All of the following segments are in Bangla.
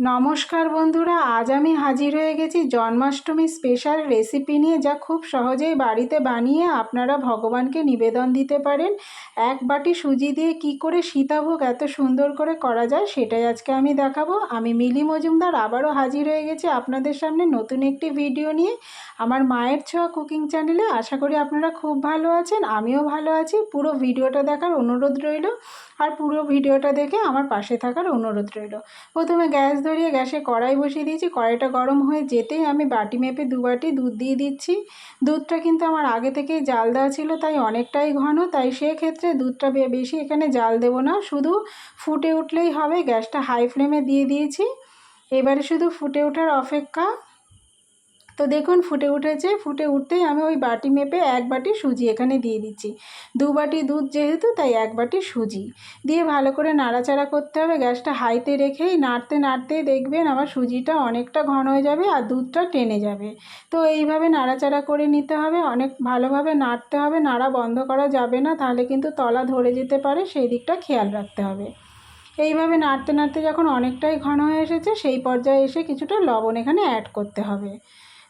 নমস্কার বন্ধুরা, আজ আমি হাজির হয়ে গেছি জন্মাষ্টমী স্পেশাল রেসিপি নিয়ে যা খুব সহজেই বাড়িতে বানিয়ে আপনারা ভগবানকে নিবেদন দিতে পারেন। এক বাটি সুজি দিয়ে কি করে সীতাভোগ এত সুন্দর করে করা যায় সেটাই আজকে আমি দেখাবো। আমি মিলি মজুমদার আবারও হাজির হয়ে গেছি আপনাদের সামনে নতুন একটি ভিডিও নিয়ে। আমার মায়ের ছোঁয়া কুকিং চ্যানেলে আশা করি আপনারা খুব ভালো আছেন, আমিও ভালো আছি। পুরো ভিডিওটা দেখার অনুরোধ রইল। আর পুরো ভিডিওটা দেখে আমার পাশে থাকার অনুরোধ রইল। প্রথমে গ্যাস ধরিয়ে গ্যাসে কড়াই বসিয়ে দিয়েছি। কড়াইটা গরম হয়ে যেতেই আমি বাটি মেপে দু বাটি দুধ দিয়ে দিচ্ছি। দুধটা কিন্তু আমার আগে থেকেই জাল দেওয়া ছিল, তাই অনেকটাই ঘন, তাই সেক্ষেত্রে দুধটা বেশি এখানে জাল দেবো না। শুধু ফুটে উঠলেই হবে। গ্যাসটা হাই ফ্লেমে দিয়ে দিয়েছি। এবারে শুধু ফুটে ওঠার অপেক্ষা তো দেখুন, ফুটে উঠেছে। ফুটে উঠতেই আমি ওই বাটি মেপে এক বাটি সুজি এখানে দিয়ে দিচ্ছি। দু বাটি দুধ যেহেতু, তাই এক বাটি সুজি। দিয়ে ভালো করে নাড়াচাড়া করতে হবে। গ্যাসটা হাইতে রেখেই নাড়তে নাড়তে দেখবেন আমার সুজিটা অনেকটা ঘন হয়ে যাবে আর দুধটা টেনে যাবে। তো এইভাবে নাড়াচাড়া করে নিতে হবে। অনেক ভালোভাবে নাড়তে হবে। নাড়া বন্ধ করা যাবে না, তাহলে কিন্তু তলা ধরে যেতে পারে। সেই দিকটা খেয়াল রাখতে হবে। এইভাবে নাড়তে নাড়তে যখন অনেকটাই ঘন হয়ে এসেছে, সেই পর্যায়ে এসে কিছুটা লবণ এখানে অ্যাড করতে হবে।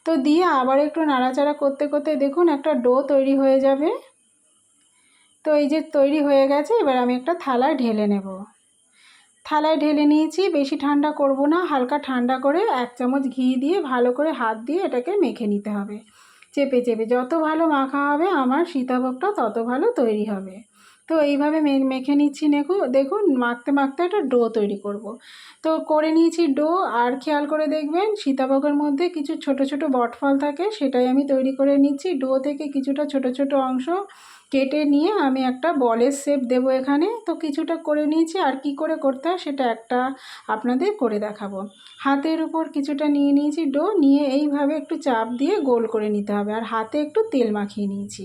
তো দিয়ে আবার একটু নাড়াচাড়া করতে করতে দেখুন একটা ডো তৈরি হয়ে যাবে। তো এই যে তৈরি হয়ে গেছে, এবার আমি একটা থালায় ঢেলে নেব। থালায় ঢেলে নিয়েছি, বেশি ঠান্ডা করব না, হালকা ঠান্ডা করে এক চামচ ঘি দিয়ে ভালো করে হাত দিয়ে এটাকে মেখে নিতে হবে। চেপে চেপে যত ভালো মাখা হবে, আমার সীতাভোগটা তত ভালো তৈরি হবে। তো এইভাবে মেখে নিচ্ছি দেখুন দেখুন, মাখতে মাখতে একটা ডো তৈরি করব। তো করে নিয়েছি ডো, আর খেয়াল করে দেখবেন, সীতাভোগের মধ্যে কিছু ছোট ছোট বটফল থাকে, সেটাই আমি তৈরি করে নিচ্ছি। ডো থেকে কিছুটা ছোট ছোট অংশ কেটে নিয়ে আমি একটা বলের শেপ দেব এখানে। তো কিছুটা করে নিয়েছি, আর কি করে করতে হয় সেটা একটা আপনাদের করে দেখাবো। হাতের উপর কিছুটা নিয়ে নিয়েছি ডো, নিয়ে এইভাবে একটু চাপ দিয়ে গোল করে নিতে হবে, আর হাতে একটু তেল মাখিয়ে নিয়েছি।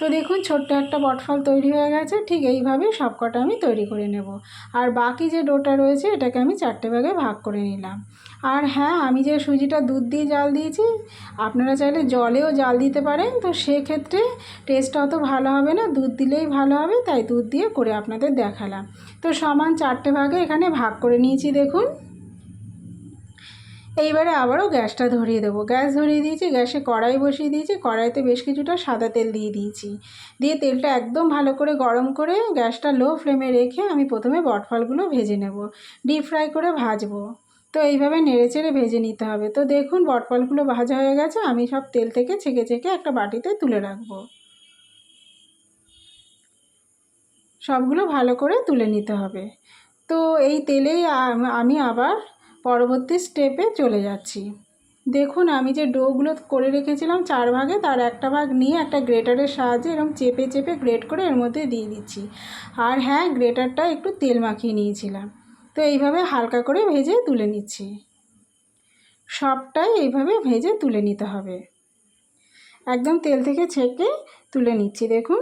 তো দেখুন, ছোট্ট একটা বটফল তৈরি হয়ে গেছে। ঠিক এইভাবেই সবকটা আমি তৈরি করে নেব। আর বাকি যে ডোটা রয়েছে, এটাকে আমি চারটে ভাগে ভাগ করে নিলাম। আর হ্যাঁ আমি যে সুজিটা দুধ দিয়ে জাল দিয়েছি, আপনারা চাইলে জলেও জাল দিতে পারেন। তো সেক্ষেত্রে টেস্টটা অত ভালো হবে না, দুধ দিলেই ভালো হবে, তাই দুধ দিয়ে করে আপনাদের দেখালাম। তো সমান চারটে ভাগে এখানে ভাগ করে নিয়েছি, দেখুন। এইবারে আবারও গ্যাসটা ধরিয়ে দেবো। গ্যাস ধরিয়ে দিয়েছি, গ্যাসে কড়াই বসিয়ে দিয়েছি, কড়াইতে বেশ কিছুটা সাদা তেল দিয়ে দিয়েছি। দিয়ে তেলটা একদম ভালো করে গরম করে গ্যাসটা লো ফ্লেমে রেখে আমি প্রথমে বটফলগুলো ভেজে নেব। ডিপ ফ্রাই করে ভাজবো। তো এইভাবে নেড়ে চেড়ে ভেজে নিতে হবে। তো দেখুন বটফলগুলো ভাজা হয়ে গেছে, আমি সব তেল থেকে ছেঁকে ছেঁকে একটা বাটিতে তুলে রাখব। সবগুলো ভালো করে তুলে নিতে হবে। তো এই তেলেই আমি আবার পরবর্তী স্টেপে চলে যাচ্ছি। দেখুন, আমি যে ডোগুলো করে রেখেছিলাম চার ভাগে, তার একটা ভাগ নিয়ে একটা গ্রেটারের সাহায্যে এরকম চেপে চেপে গ্রেট করে এর মধ্যে দিয়ে দিচ্ছি। আর হ্যাঁ গ্রেটারটা একটু তেল মাখিয়ে নিয়েছিলাম। তো এইভাবে হালকা করে ভেজে তুলে নিচ্ছি। সবটাই এইভাবে ভেজে তুলে নিতে হবে। একদম তেল থেকে ছেঁকে তুলে নিচ্ছি, দেখুন।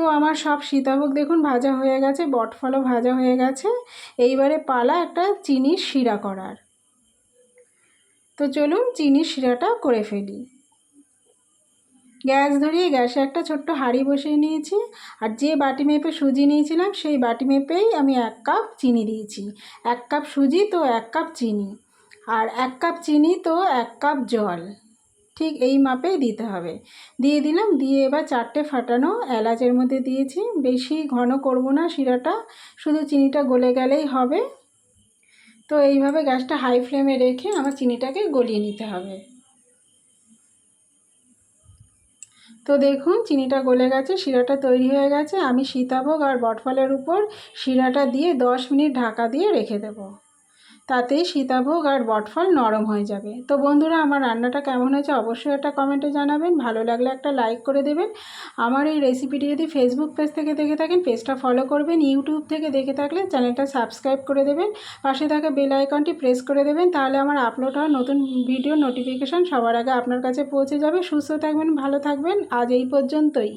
তো আমার সব সীতাভোগ দেখুন ভাজা হয়ে গেছে, বটফলও ভাজা হয়ে গেছে। এইবারে পালা একটা চিনির শিরা করার। তো চলুন চিনির শিরাটা করে ফেলি। গ্যাস ধরিয়ে গ্যাসে একটা ছোট্ট হাঁড়ি বসিয়ে নিয়েছি, আর যে বাটি মেপে সুজি নিয়েছিলাম, সেই বাটি মেপেই আমি এক কাপ চিনি দিয়েছি। এক কাপ সুজি তো এক কাপ চিনি, আর এক কাপ চিনি তো এক কাপ জল। ঠিক এই মাপেই দিতে হবে। দিয়ে দিলাম, দিয়ে এবার চারটে ফাটানো এলাচের মধ্যে দিয়েছি। বেশি ঘন করব না শিরাটা, শুধু চিনিটা গলে গেলেই হবে। তো এইভাবে গ্যাসটা হাই ফ্লেমে রেখে আমার চিনিটাকে গলিয়ে নিতে হবে। তো দেখুন, চিনিটা গলে গেছে, শিরাটা তৈরি হয়ে গেছে। আমি সীতাভোগ আর বটফলের উপর শিরাটা দিয়ে দশ মিনিট ঢাকা দিয়ে রেখে দেবো। তাতেই সীতাভোগ আর বটফল নরম হয়ে যাবে। তো বন্ধুরা, আমার রান্নাটা কেমন হয়েছে অবশ্যই একটা কমেন্টে জানাবেন। ভালো লাগলে একটা লাইক করে দেবেন। আমার এই রেসিপিটি যদি ফেসবুক পেজ থেকে দেখে থাকেন পেজটা ফলো করবেন। ইউটিউব থেকে দেখে থাকলে চ্যানেলটা সাবস্ক্রাইব করে দেবেন। পাশে থাকা বেল আইকনটি প্রেস করে দেবেন। তাহলে আমার আপলোড হওয়া নতুন ভিডিও নোটিফিকেশান সবার আগে আপনার কাছে পৌঁছে যাবে। সুস্থ থাকবেন, ভালো থাকবেন। আজ এই পর্যন্তই।